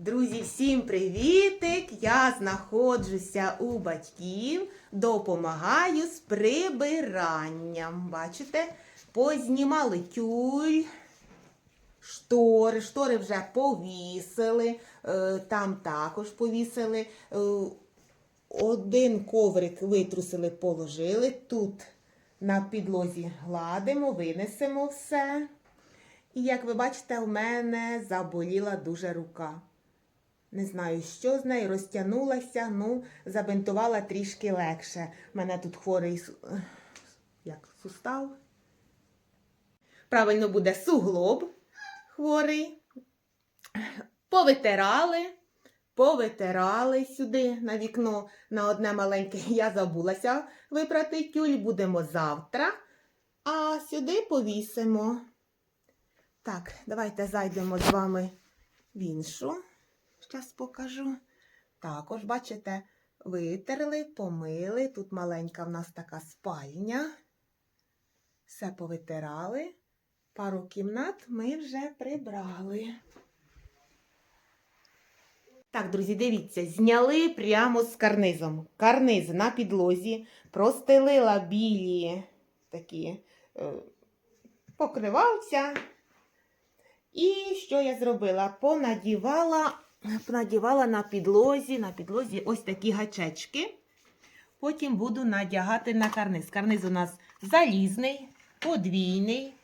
Друзі, всім привітик! Я знаходжуся у батьків, допомагаю з прибиранням. Бачите? Познімали тюль, штори, штори вже повісили, е, там також повісили. Е, Один коврик витрусили, положили. Тут на підлозі гладимо, винесемо все. І як ви бачите, у мене заболіла дуже рука. Не знаю, що з нею розтягнулася, ну, забинтувала трішки легше. У мене тут хворий як, сустав. Правильно буде суглоб хворий. Повитирали, повитирали сюди на вікно на одне маленьке. Я забулася випрати тюль, будемо завтра. А сюди повісимо. Так, давайте зайдемо з вами в іншу. Зараз покажу. Також, бачите, витерли, помили. Тут маленька в нас така спальня. Все повитирали. Пару кімнат ми вже прибрали. Так, друзі, дивіться, зняли прямо з карнизом. Карниз на підлозі, простелила білі такі е, покривавця. І що я зробила? Понадівала, понадівала на підлозі, на підлозі ось такі гачечки. Потім буду надягати на карниз. Карниз у нас залізний, подвійний.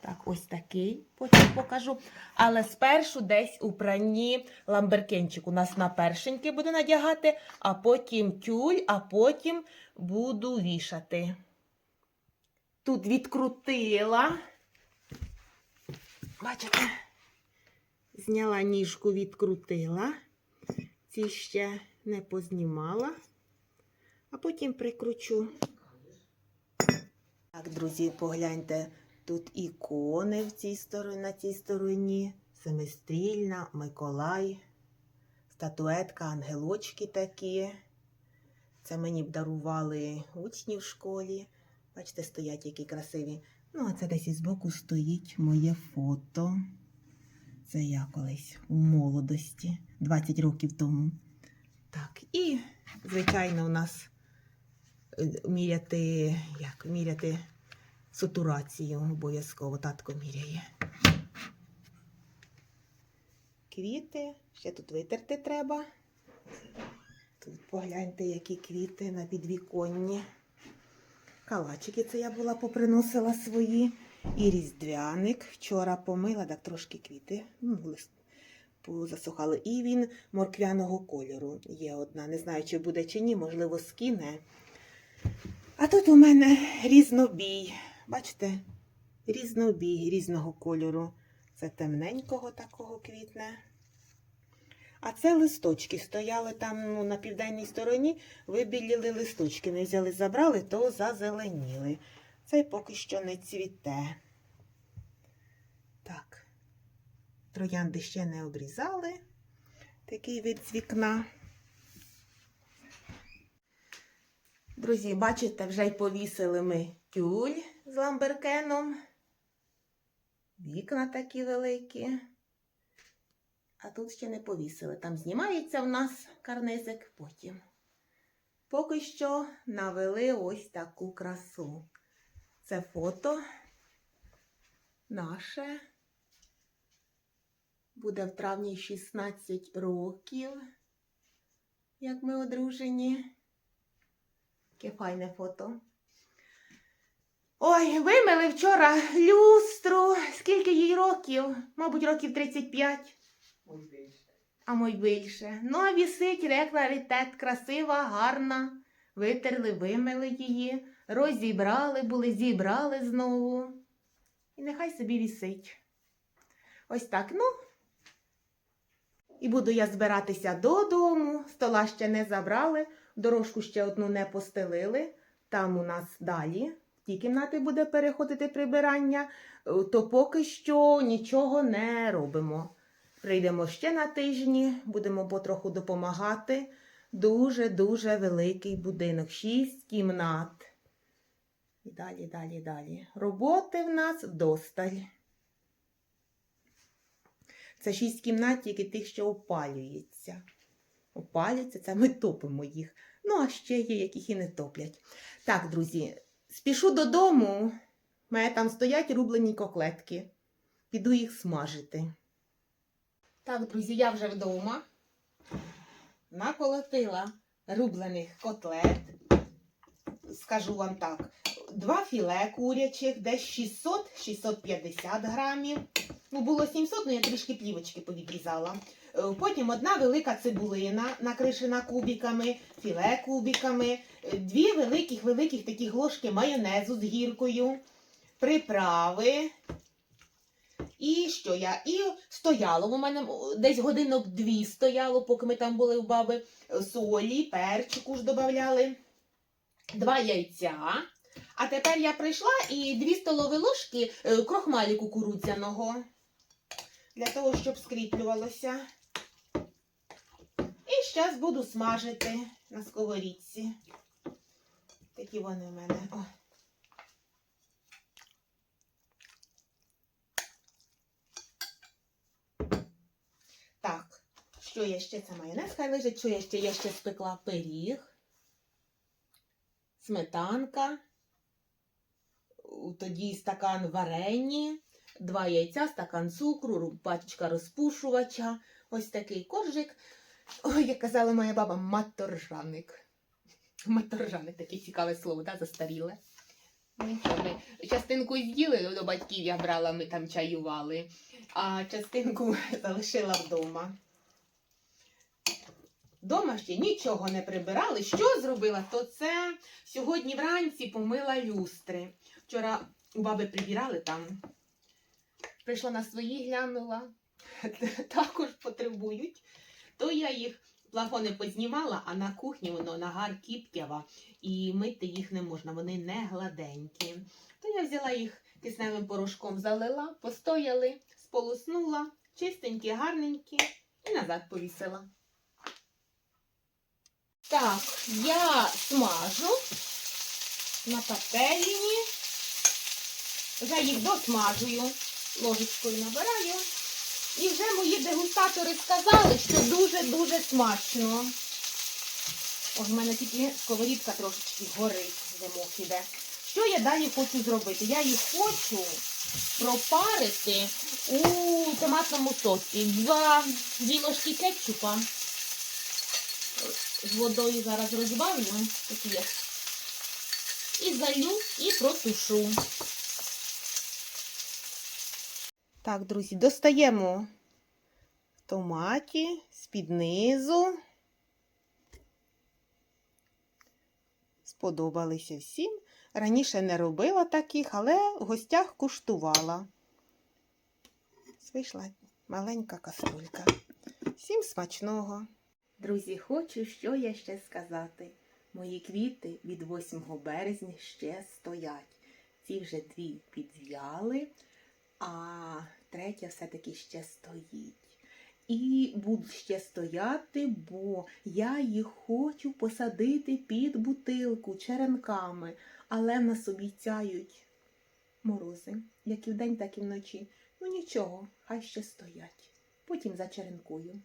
Так, ось такий, потім покажу. Але спершу десь у пранні ламберкенчик у нас на першеньки буде надягати, а потім тюль, а потім буду вішати. Тут відкрутила. Бачите? Зняла ніжку, відкрутила. Ці ще не познімала, а потім прикручу. Так, друзі, погляньте, тут ікони в цій стороні, на цій стороні. Семистрільна, Миколай, статуетка, ангелочки такі. Це мені б дарували учні в школі. Бачите, стоять які красиві. Ну, а це десь із боку стоїть моє фото. Це я колись у молодості, 20 років тому. Так, і, звичайно, у нас е, міряти, як міряти сатурацію обов'язково татко міряє. Квіти, ще тут витерти треба. Тут погляньте, які квіти на підвіконні. Калачики це я була поприносила свої. І різдвяник. Вчора помила, так трошки квіти ну, позасухали. І він морквяного кольору є одна. Не знаю, чи буде чи ні, можливо, скине. А тут у мене різнобій. Бачите? Різнобій різного кольору. Це темненького такого квітне. А це листочки стояли там ну, на південній стороні, вибіліли листочки. Не взяли, забрали, то зазеленіли. Цей поки що не цвіте. Так. Троянди ще не обрізали. Такий вид з вікна. Друзі, бачите, вже й повісили ми тюль з ламберкеном. Вікна такі великі. А тут ще не повісили. Там знімається в нас карнизик потім. Поки що навели ось таку красу. Це фото наше. Буде в травні 16 років, як ми одружені. Яке файне фото. Ой, вимили вчора люстру. Скільки їй років? Мабуть, років 35. А мой більше. Ну, а вісить раритет, красива, гарна. Витерли, вимили її, розібрали були, зібрали знову. І нехай собі вісить. Ось так, ну. І буду я збиратися додому. Стола ще не забрали, дорожку ще одну не постелили. Там у нас далі. Ті кімнати буде переходити прибирання, е, то поки що нічого не робимо. Прийдемо ще на тижні, будемо потроху допомагати. Дуже-дуже великий будинок. Шість кімнат. І далі, далі, далі. Роботи в нас досталь. Це шість кімнат, тільки тих, що опалюється. Опалюється, це ми топимо їх. Ну, а ще є, яких і не топлять. Так, друзі, спішу додому. У мене там стоять рублені коклетки. Піду їх смажити. Так, друзі, я вже вдома. Наколотила рублених котлет. Скажу вам так: два філе курячих, десь 600-650 грамів. Ну, було 700, але я трішки плівочки повідрізала. Е, Потім одна велика цибулина, накришена кубиками, філе кубиками, е, дві великих великих таких ложки майонезу з гіркою, приправи. І що я? І стояло у мене десь годинок дві стояло, поки ми там були у баби. Солі, перчику ж додавали, два яйця. А тепер я прийшла і дві столові ложки е, крохмалю кукурудзяного для того, щоб скріплювалося. І зараз буду смажити на сковорідці. Такі вони в мене. О. Так, що я ще? Це майонез хай лежить, що я ще? Я ще спекла пиріг, сметанка, тоді стакан варені, два яйця, стакан цукру, ру- пачечка розпушувача, ось такий коржик. Ой, як казала моя баба, маторжаник. Маторжаник, таке цікаве слово, да, застаріле. Ну, ми частинку з'їли до батьків я брала, ми там чаювали, а частинку залишила вдома. Дома ще нічого не прибирали. Що зробила? То це сьогодні вранці помила люстри. Вчора у баби прибирали там. Прийшла на свої, глянула. Також потребують. То я їх плафони познімала, а на кухні воно нагар кіптява, і мити їх не можна, вони не гладенькі. То я взяла їх кисневим порошком, залила, постояли, сполоснула, чистенькі, гарненькі, і назад повісила. Так, я смажу на пательні. Вже їх досмажую, ложечкою набираю. І вже мої дегустатори сказали, що дуже-дуже смачно. Ось в мене тільки сковорідка трошечки горить, димок іде. Що я далі хочу зробити? Я їх хочу пропарити у томатному соці. Два дві кетчупа. З водою зараз розбавлю. Такі є. І залю, і протушу. Так, друзі, достаємо томаті з-під низу. Сподобалися всім. Раніше не робила таких, але в гостях куштувала. Вийшла маленька каструлька. Всім смачного. Друзі, хочу що я ще сказати. Мої квіти від 8 березня ще стоять. Ці вже дві підв'яли, а третя все-таки ще стоїть. І будуть ще стояти, бо я їх хочу посадити під бутилку черенками, але нас обіцяють морози, як і вдень, так і вночі. Ну нічого, хай ще стоять. Потім зачеренкую.